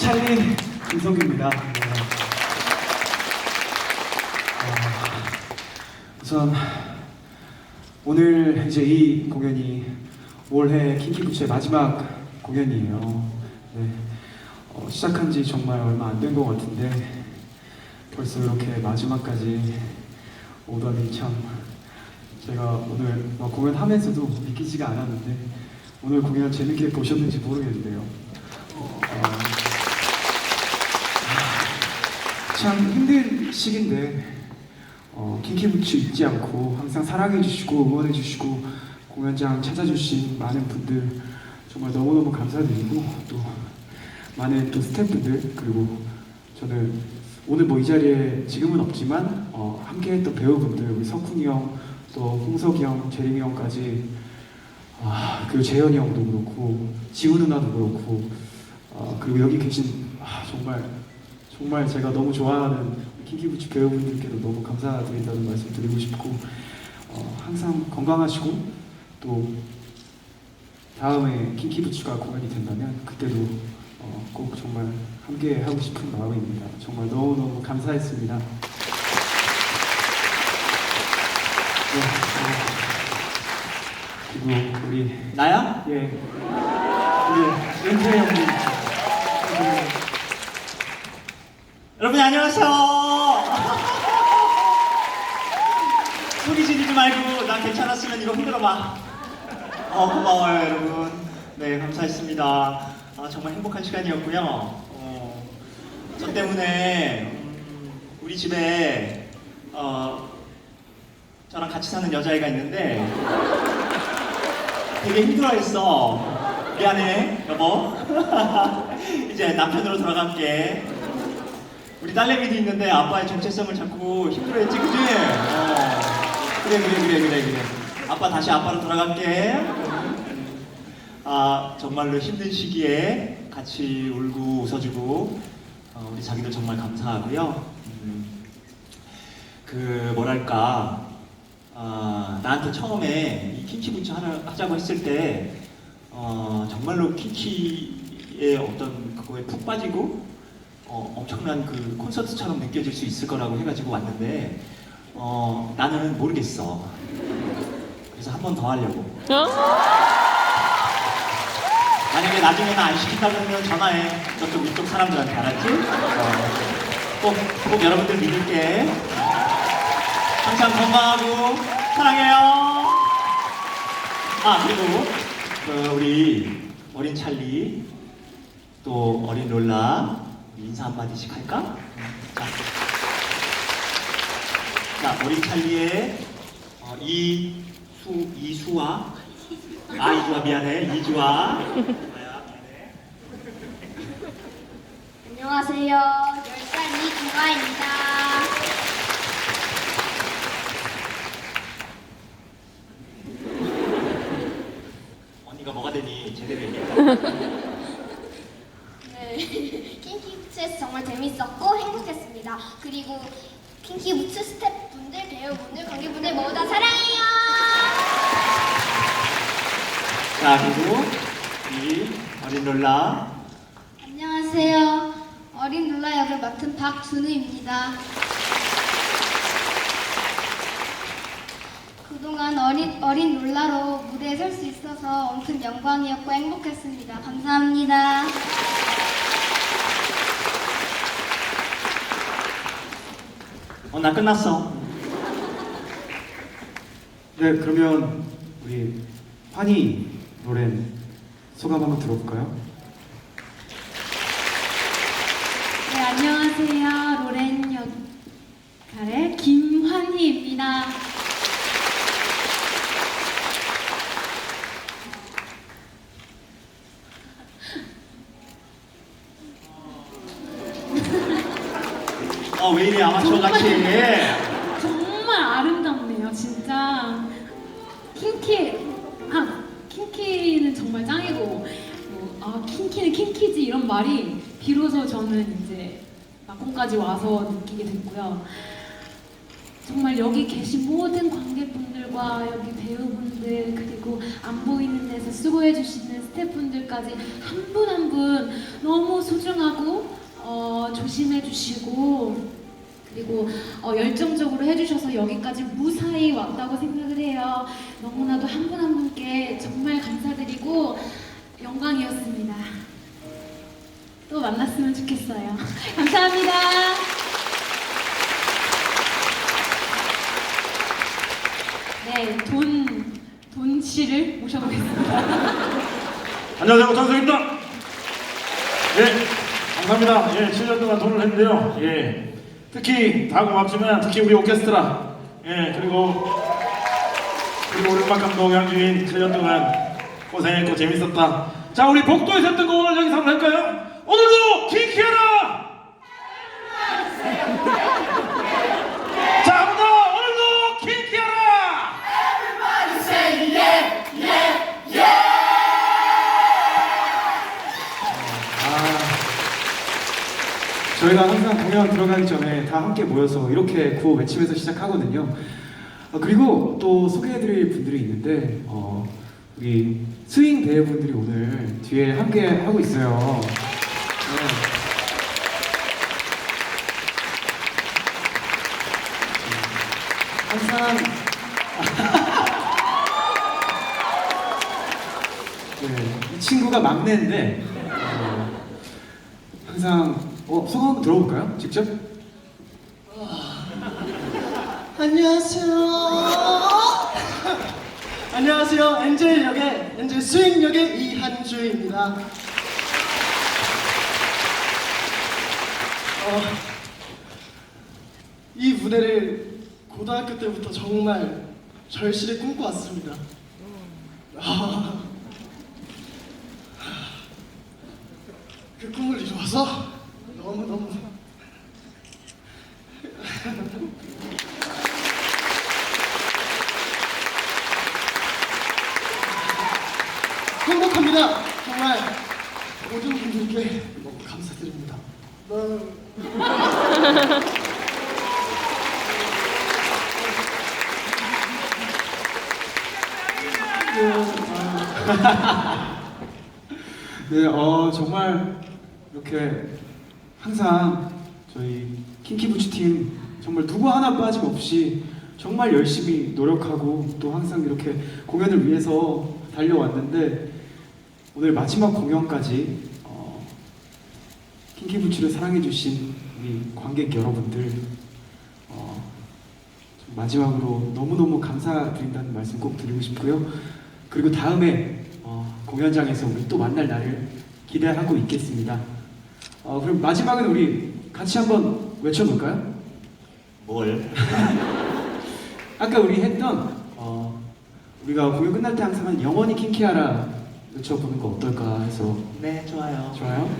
찰리 김성규입니다. 네. 어, 우선 오늘 이제 이 공연이 올해 킹키부츠의 마지막 공연이에요. 네. 어, 시작한 지 정말 얼마 안 된 것 같은데 벌써 이렇게 마지막까지 오다니 참 제가 오늘 뭐 공연하면서도 믿기지가 않았는데 오늘 공연 재밌게 보셨는지 모르겠는데요. 참 힘든 시기인데 어, 킹키부츠 잊지 않고 항상 사랑해주시고 응원해주시고 공연장 찾아주신 많은 분들 정말 너무너무 감사드리고 또 많은 또 스태프분들 그리고 저는 오늘 뭐 이 자리에 지금은 없지만 어, 함께했던 배우분들 우리 석훈이 형, 또 홍석이 형, 재림이 형까지 아, 그리고 재현이 형도 그렇고 지우 누나도 그렇고 아, 그리고 여기 계신 아, 정말 정말 제가 너무 좋아하는 킹키부츠 배우분들께도 너무 감사드린다는 말씀 드리고 싶고 어, 항상 건강하시고 또 다음에 킹키부츠가 공연이 된다면 그때도 어, 꼭 정말 함께 하고 싶은 마음입니다. 정말 너무너무 감사했습니다. 네, 어, 그리고 우리 나야? 예 우리 은태 형님 네, 여러분 안녕하세요. 소리 지르지 말고 나 괜찮았으면 이거 흔들어봐. 어 고마워요 여러분. 네 감사했습니다. 아 정말 행복한 시간이었고요. 어, 저 때문에 음, 우리 집에 어, 저랑 같이 사는 여자애가 있는데 되게 힘들어했어. 미안해 여보. 이제 남편으로 돌아갈게. 우리 딸내미도 있는데 아빠의 정체성을 자꾸 힘들어했지, 그지? 어. 그래, 그래, 그래, 그래, 그래. 아빠 다시 아빠로 돌아갈게. 아, 정말로 힘든 시기에 같이 울고 웃어주고, 어, 우리 자기들 정말 감사하고요. 음, 그, 뭐랄까, 아, 나한테 처음에 이 킹키부츠 하나 하자고 했을 때, 어, 정말로 킹키의 어떤 그거에 푹 빠지고, 어, 엄청난 그 콘서트처럼 느껴질 수 있을 거라고 해가지고 왔는데 어, 나는 모르겠어. 그래서 한 번 더 하려고. 만약에 나중에 나 안 시킨다 그러면 전화해. 저쪽 위쪽 사람들한테 알았지? 어, 꼭, 꼭 여러분들 믿을게. 항상 건강하고 사랑해요. 아 그리고 그 우리 어린 찰리 또 어린 롤라 인사 한마디씩 할까? 자, 자 어린 찰리의 어, 이수 이수와 아 이주아 미안해 미안해. 안녕하세요. 10살 이준화입니다. 언니가 뭐가 되니 제대로 얘기해 네. 킹키부츠에서 정말 재밌었고 행복했습니다. 그리고 킹키부츠 스태프분들, 배우분들, 관객분들 모두 다 사랑해요. 자 그리고 이 어린 롤라 안녕하세요. 어린 룰라 역을 맡은 박준우입니다. 그동안 어린, 어린 룰라로 무대에 설 수 있어서 엄청 영광이었고 행복했습니다. 감사합니다. 어 나 끝났어 네 그러면 우리 환희 노래 소감 한번 들어볼까요? 네, 안녕하세요. 로렌 역할의 김환희입니다. 어 왜 이리 아마추어 같이 킹키, 아, 킹키는 정말 짱이고, 뭐, 아, 킹키는 킹키지 이런 말이 비로소 저는 이제 막공까지 와서 느끼게 됐고요. 정말 여기 계신 모든 관객분들과 여기 배우분들 그리고 안 보이는 데서 수고해 주시는 스태프분들까지 한 분 한 분 너무 소중하고 어, 조심해 주시고 그리고 어, 열정적으로 해주셔서 여기까지 무사히 왔다고 생각을 해요. 너무나도 한분한 분께 정말 감사드리고 영광이었습니다. 또 만났으면 좋겠어요. 감사합니다. 네, 돈, 돈 씨를 모셔보겠습니다. 안녕하세요, 장석입니다. 예, 감사합니다. 예, 7년 동안 돈을 했는데요. 예, 특히 다 고맙지만 특히 우리 오케스트라, 예, 그리고 그리고 우리 음악 감독 양주인 7년 동안 고생했고 재밌었다. 자, 우리 복도에서 했던 거 오늘 여기서 한번 할까요? 오늘도 킹키하라! 저희가 항상 공연 들어가기 전에 다 함께 모여서 이렇게 구호 외치면서 시작하거든요. 어, 그리고 또 소개해드릴 분들이 있는데 어, 우리 스윙 배우분들이 오늘 뒤에 함께 하고 있어요. 네. 항상 네, 이 친구가 막내인데 어, 항상 어, 성함 한번 들어볼까요? 직접? 안녕하세요. 안녕하세요. 엔젤 역의 엔젤 스윙 역의 이한주입니다. 어, 이 무대를 고등학교 때부터 정말 절실히 꿈꿔왔습니다. 아, 그 꿈을 이루어서 너무 너무 행복합니다. 정말 모든 분들께 너무 감사드립니다. 네. 네, 어, 정말 이렇게 항상 저희 킹키부츠 팀 정말 누구 하나 빠짐없이 정말 열심히 노력하고 또 항상 이렇게 공연을 위해서 달려왔는데 오늘 마지막 공연까지 어, 킹키부츠를 사랑해주신 우리 관객 여러분들 어, 좀 마지막으로 너무너무 감사드린다는 말씀 꼭 드리고 싶고요. 그리고 다음에 어, 공연장에서 우리 또 만날 날을 기대하고 있겠습니다. 어, 그럼 마지막은 우리 같이 한번 외쳐볼까요? 뭘? 아까 우리 했던 어, 우리가 공연 끝날 때 항상 한 영원히 킹키하라 외쳐보는 거 어떨까 해서 네, 좋아요. 좋아요?